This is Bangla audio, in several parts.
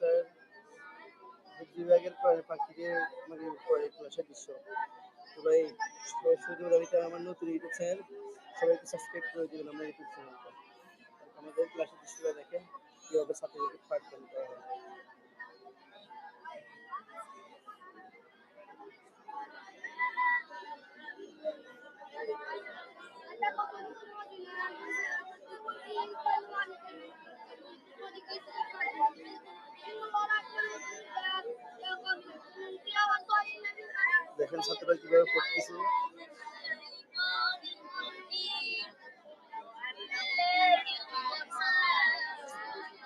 মাদ্রাসার বিভাগের পাখিদের মানে পরে ক্লাসের দৃশ্য তো ভাই শুধু দাবিটা আমার নতুন ইউটিউব চ্যানেল, সবাইকে সাবস্ক্রাইব করে দেবেন আমার ইউটিউব চ্যানেলটা। আমাদের ক্লাসের দৃশ্যটা দেখেন, কীভাবে সার্টিফিকেট পাঠদান করা হয়। দেখেন ছাত্ররা কীভাবে পড়তেছে।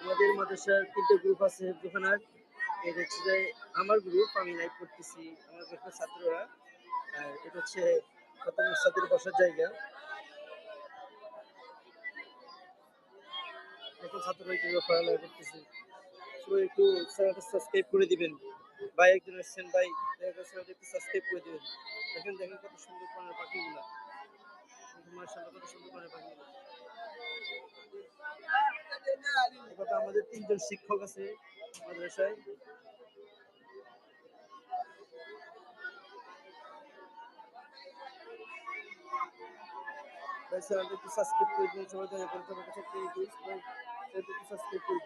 আমাদের মাদ্রাসার তিনটে গ্রুপ আছে হেফজোখানার এটা হচ্ছে যে আমার গ্রুপ আমি লাইভ করতেছি আমার গ্রুপের ছাত্ররা। আর এটা হচ্ছে খতম উস্তাদের বসার জায়গা। এখন ছাত্ররা কীভাবে পড়ালেখা করতেছে। সবাই একটু চ্যানেলটা সাবস্ক্রাইব করে দিবেন। ভাই একজন এসছেন, ভাই একটু সাবস্ক্রাইব করে দিবেন। দেখেন দেখেন কত সুন্দর প্রাণের পাখিগুলো। মার্শাল্লাহ কত সুন্দর প্রাণের পাখিগুলো। আমাদের তিনজন শিক্ষক আছে মাদ্রাসায়। করে সবাই দয়া করে সবার কাছে একটা সাবস্ক্রাইব করে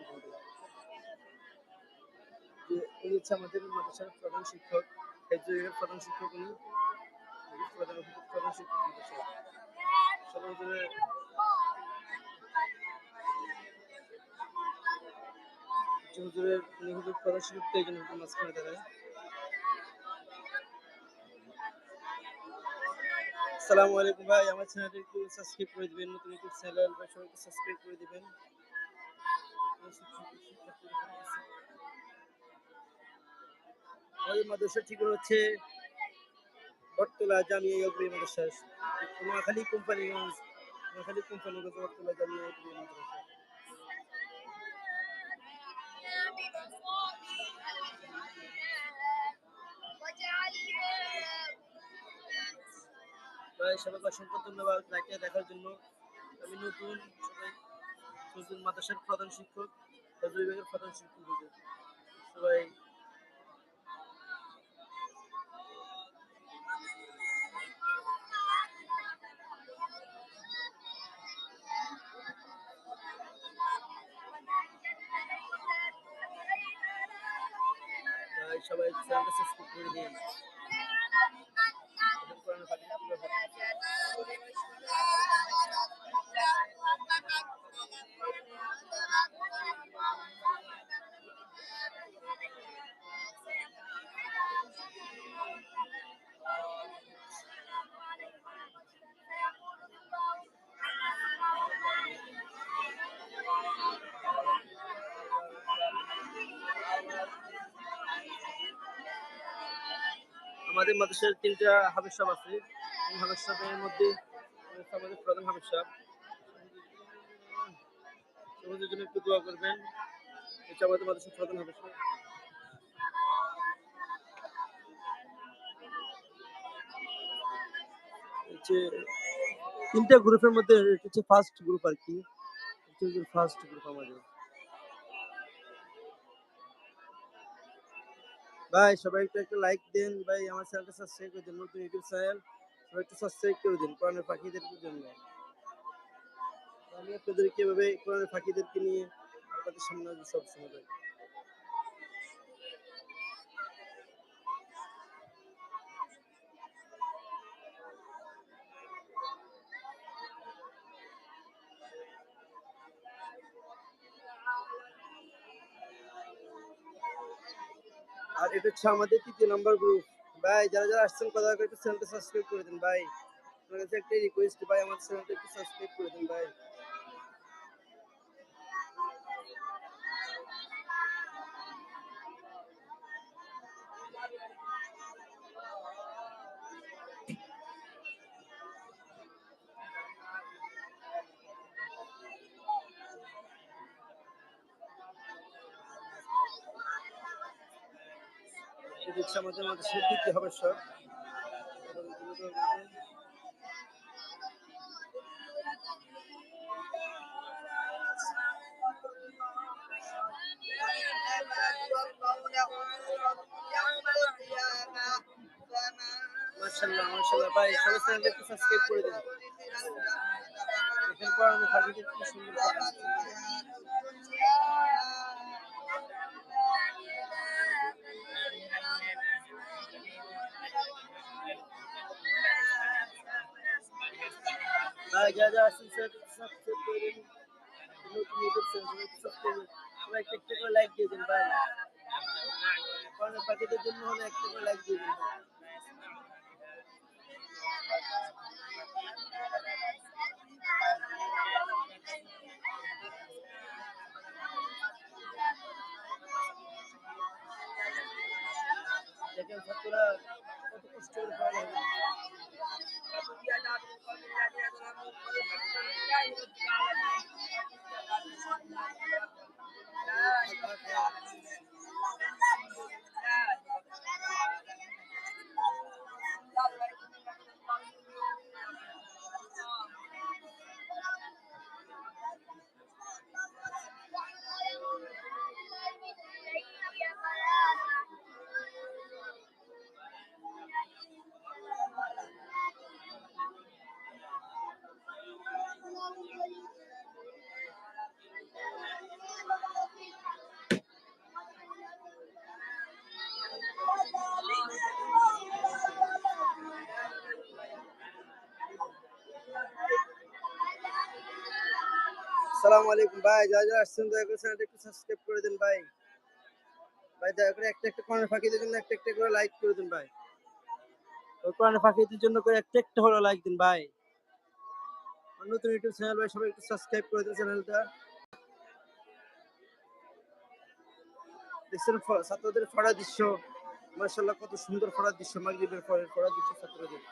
যে উনি হচ্ছে আমাদের মাদ্রাসার প্রধান শিক্ষক হেফজুলের প্রধান শিক্ষক উনি প্রধান শিক্ষক হুজুরের আলাইকুম ভাই, আমার একটু সাবস্ক্রাইব করে দিবেন, নতুন ইউটিউব চ্যানেল সবাইকে সাবস্ক্রাইব করে দিবেন। আমাদের মাদ্রাসার ঠিকানা হচ্ছে। বটতলা জামিয়া ইয়গরি মাদ্রাসা। নোয়াখালী কোম্পানিগঞ্জ নোয়াখালী বটতলা জামিয়া ইয়গরি ধন্যবাদ লাইকটা দেখার জন্য। আমি নতুন সবাই নতুন মাদ্রাসার প্রধান শিক্ষক বিভাগের প্রধান শিক্ষক সবাই সবাই চ্যানেলটা সাবস্ক্রাইব করে দিন আমাদের মাদ্রাসার তিনটা হাবের সাহেব আছে। এই হাবের সাহেবের মধ্যে আমাদের প্রধান হাবের সাহেব। জন্য একটু দোয়া করবেন। আমাদের মাদ্রাসার প্রধান হচ্ছে তিনটা গ্রুপের মধ্যে ফার্স্ট গ্রুপ আর কি। ফার্স্ট গ্রুপ আমাদের। ভাই সবাই একটু একটা লাইক দেন। ভাই, আমার চ্যানেলটা সাবস্ক্রাইব করে দিন, নতুন ইউটিউব চ্যানেল। সবাই একটু সাবস্ক্রাইব করে দিন কোরআনের পাখিদের জন্য। আমি আপনাদের কীভাবে কোরআনের পাখিদেরকে নিয়ে আপনাদের সামনে সব সময় আর এটা হচ্ছে আমাদের তৃতীয় নম্বর গ্রুপ ভাই, যারা যারা আসছেন, কথা একটু চ্যানেলটা সাবস্ক্রাইব করে দিন, ভাই। আপনার কাছে একটা রিকোয়েস্ট ভাই আমার চ্যানেলটা একটু সাবস্ক্রাইব করে দিন, ভাই। এদিক সমাজের মধ্যে সেট দিতে হবে সব। মাশাআল্লাহ মাশাআল্লাহ। ভাই, সবাই চ্যানেলটা একটু সাবস্ক্রাইব করে দিন। এখানে পড়ানো থাকে খুব সুন্দর সবাই একটা একটা করে লাইক দিয়ে দিন ভাই পড়ানো পাখিদের জন্য হলে একটা করে লাইক দিয়ে দিন ভাই। দেখেন ছাত্ররা কত কষ্ট করে পড়ালেখা করে। আসসালামু আলাইকুম ভাই যা যা আসছেন দয়া করে চ্যানেলটা একটু সাবস্ক্রাইব করে দিন ভাই। ভাই, দয়া করে একটা একটা কর্নার ফাঁকিদের জন্য একটা একটা করে লাইক করে দিন ভাই। ওই কর্নার ফাঁকিদের জন্য করে একটা একটা হলো লাইক দিন ভাই। নতুন ইউটিউব চ্যানেল ভাই, সবাই একটু সাবস্ক্রাইব করে দিন চ্যানেলটা। দেখছেন ছাত্রদের ফড়া দৃশ্য? মার্শাল্লাহ কত সুন্দর ফড়া দৃশ্য, মাগরিবের পরের ফড়া দৃশ্য ছাত্রদের।